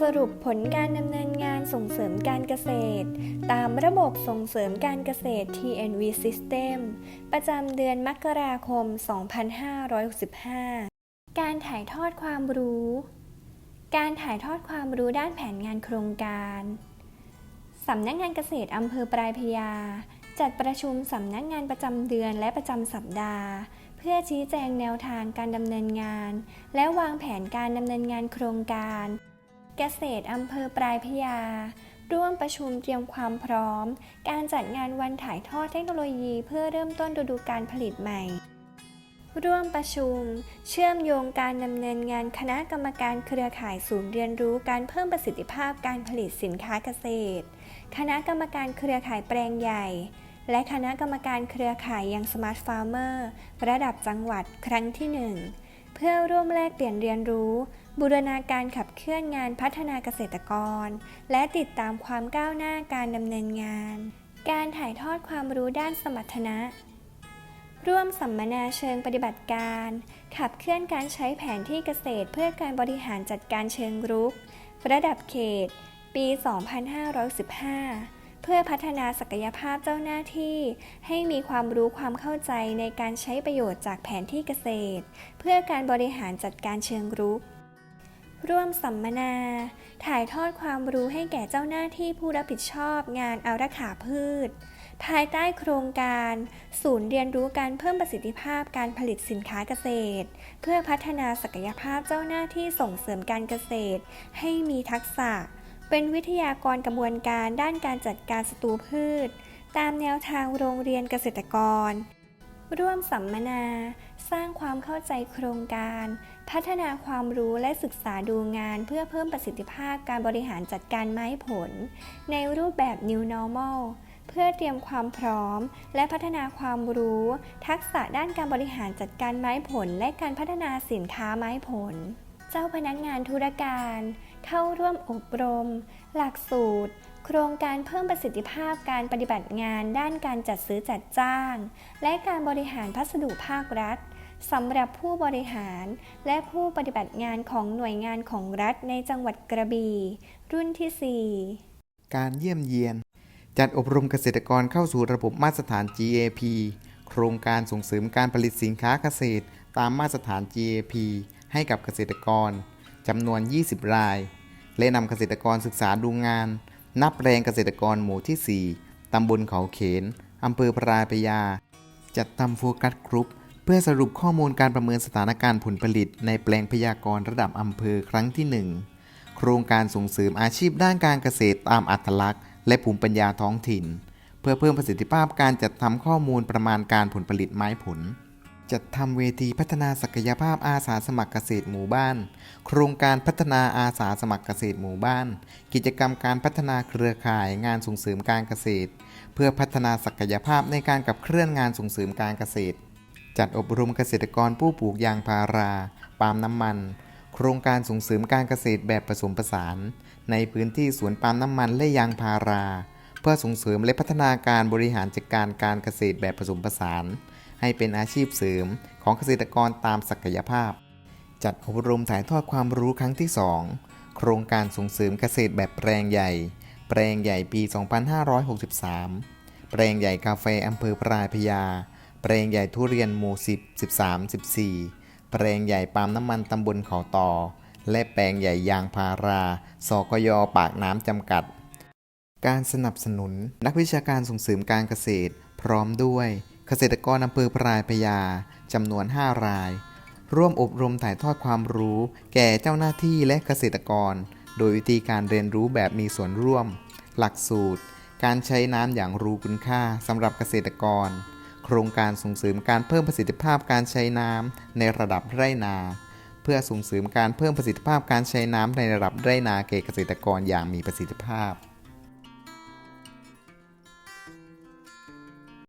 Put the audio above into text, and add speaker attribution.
Speaker 1: สรุปผลการดำเนินงานส่งเสริมการเกษตร ตามระบบส่งเสริมการเกษตร TNV System ประจำเดือนมกราคม 2565 การถ่ายทอดความรู้ การถ่ายทอดความรู้ด้านแผนงานโครงการสำนักงานเกษตรอำเภอปลายพยา จัดประชุมสำนักงานประจำเดือนและประจำสัปดาห์ เพื่อชี้แจงแนวทางการดำเนินงาน และวางแผนการดำเนินงานโครงการ เกษตรอำเภอปลายพยา ร่วมประชุมเตรียมความพร้อม การจัดงานวันถ่ายทอดเทคโนโลยีเพื่อเริ่มต้นฤดูการผลิตใหม่ ร่วมประชุม เชื่อมโยงการดำเนินงานคณะกรรมการเครือข่ายศูนย์เรียนรู้การเพิ่มประสิทธิภาพการผลิตสินค้าเกษตร คณะกรรมการเครือข่ายแปลงใหญ่ และคณะกรรมการเครือข่ายยังสมาร์ทฟาร์มเมอร์ระดับจังหวัดครั้งที่ 1 เพื่อร่วมแลกเปลี่ยนเรียนรู้ บูรณาการขับเคลื่อนงานพัฒนาเกษตรกร และติดตามความก้าวหน้าการดำเนินงาน การถ่ายทอดความรู้ด้านสมรรถนะ ร่วมสัมมนาเชิงปฏิบัติการ ขับเคลื่อนการใช้แผนที่เกษตรเพื่อการบริหารจัดการเชิงรุก ระดับเขต ปี 2515 พื่อพัฒนาศักยภาพเจ้าหน้าที่ ให้มีความรู้ความเข้าใจในการใช้ประโยชน์จากแผนที่เกษตร เพื่อการบริหารจัดการเชิงรุก ร่วมสัมมนา ถ่ายทอดความรู้ให้แก่เจ้าหน้าที่ผู้รับผิดชอบงานอารักขาพืช ภายใต้โครงการ ศูนย์เรียนรู้การเพิ่มประสิทธิภาพการผลิตสินค้าเกษตร เพื่อพัฒนาศักยภาพเจ้าหน้าที่ส่งเสริมการเกษตร ให้มีทักษะ เป็นวิทยากรกระบวนการด้านการจัดการศัตรูพืช ตามแนวทางโรงเรียนเกษตรกร ร่วมสัมมนา สร้างความเข้าใจโครงการ พัฒนาความรู้และศึกษาดูงานเพื่อเพิ่มประสิทธิภาพการบริหารจัดการไม้ผล ในรูปแบบ New Normal เพื่อเตรียมความพร้อม และพัฒนาความรู้ ทักษะด้านการบริหารจัดการไม้ผล และการพัฒนาสินค้าไม้ผล เจ้าพนักงานธุรการ เข้าร่วมอบรม หลักสูตร โครงการเพิ่มประสิทธิภาพการปฏิบัติงานด้านการจัดซื้อจัดจ้าง และการบริหารพัสดุภาครัฐสำหรับผู้บริหารและผู้ปฏิบัติงานของหน่วยงานของรัฐในจังหวัดกระบี่รุ่นที่ 4
Speaker 2: การเยี่ยมเยียน จัดอบรมเกษตรกรเข้าสู่ระบบมาตรฐาน GAP โครงการส่งเสริมการผลิตสินค้าเกษตร ตามมาตรฐาน GAP ให้กับเกษตรกร จำนวน 20 ราย และนำเกษตรกรศึกษาดูงาน นับแปลงเกษตรกรหมู่ที่ 4 ตำบลเขาเขน อำเภอพราพยา จัดทำโฟกัสกรุ๊ปเพื่อสรุปข้อมูลการประเมินสถานการณ์ผลผลิต ในแปลงพยากรณ์ระดับอำเภอครั้งที่ 1 โครงการส่งเสริมอาชีพด้านการเกษตรตามอัตลักษณ์ และภูมิปัญญาท้องถิ่น เพื่อเพิ่มประสิทธิภาพการจัดทำข้อมูลประมาณการผลผลิตไม้ผล จัดทำเวทีพัฒนาศักยภาพอาสาสมัครเกษตรหมู่บ้าน โครงการพัฒนาอาสาสมัครเกษตรหมู่บ้าน กิจกรรมการพัฒนาเครือข่ายงานส่งเสริมการเกษตร เพื่อพัฒนาศักยภาพในการขับเคลื่อนงานส่งเสริมการเกษตร จัดอบรมเกษตรกรผู้ปลูกยางพาราปาล์มน้ำมัน โครงการส่งเสริมการเกษตรแบบผสมผสาน ในพื้นที่สวนปาล์มน้ำมันและยางพารา เพื่อส่งเสริมและพัฒนาการบริหารจัดการการเกษตรแบบผสมผสาน ให้เป็นอาชีพเสริมของเกษตรกรตามศักยภาพ จัดอบรมถ่ายทอดความรู้ครั้งที่ 2 โครงการส่งเสริมเกษตรแบบแปลงใหญ่ แปลงใหญ่ปี 2563 แปลงใหญ่กาแฟอำเภอปรายพญาแปลงใหญ่ทุเรียนหมู่10 13 14 แปลงใหญ่ปาล์มน้ำมันตำบลเขาต่อ และแปลงใหญ่ยางพาราสกยปากน้ำจำกัดการสนับสนุน นักวิชาการส่งเสริมการเกษตร พร้อมด้วย เกษตรกรอำเภอพรายพญาจำนวน 5 ราย ร่วมอบรมถ่ายทอดความรู้ แก่เจ้าหน้าที่และเกษตรกร โดยวิธีการเรียนรู้แบบมีส่วนร่วม หลักสูตร การใช้น้ำอย่างรู้คุณค่าสำหรับเกษตรกร โครงการส่งเสริมการเพิ่มประสิทธิภาพการใช้น้ำในระดับไร่นา เพื่อส่งเสริมการเพิ่มประสิทธิภาพการใช้น้ำในระดับไร่นาแก่เกษตรกรอย่างมีประสิทธิภาพ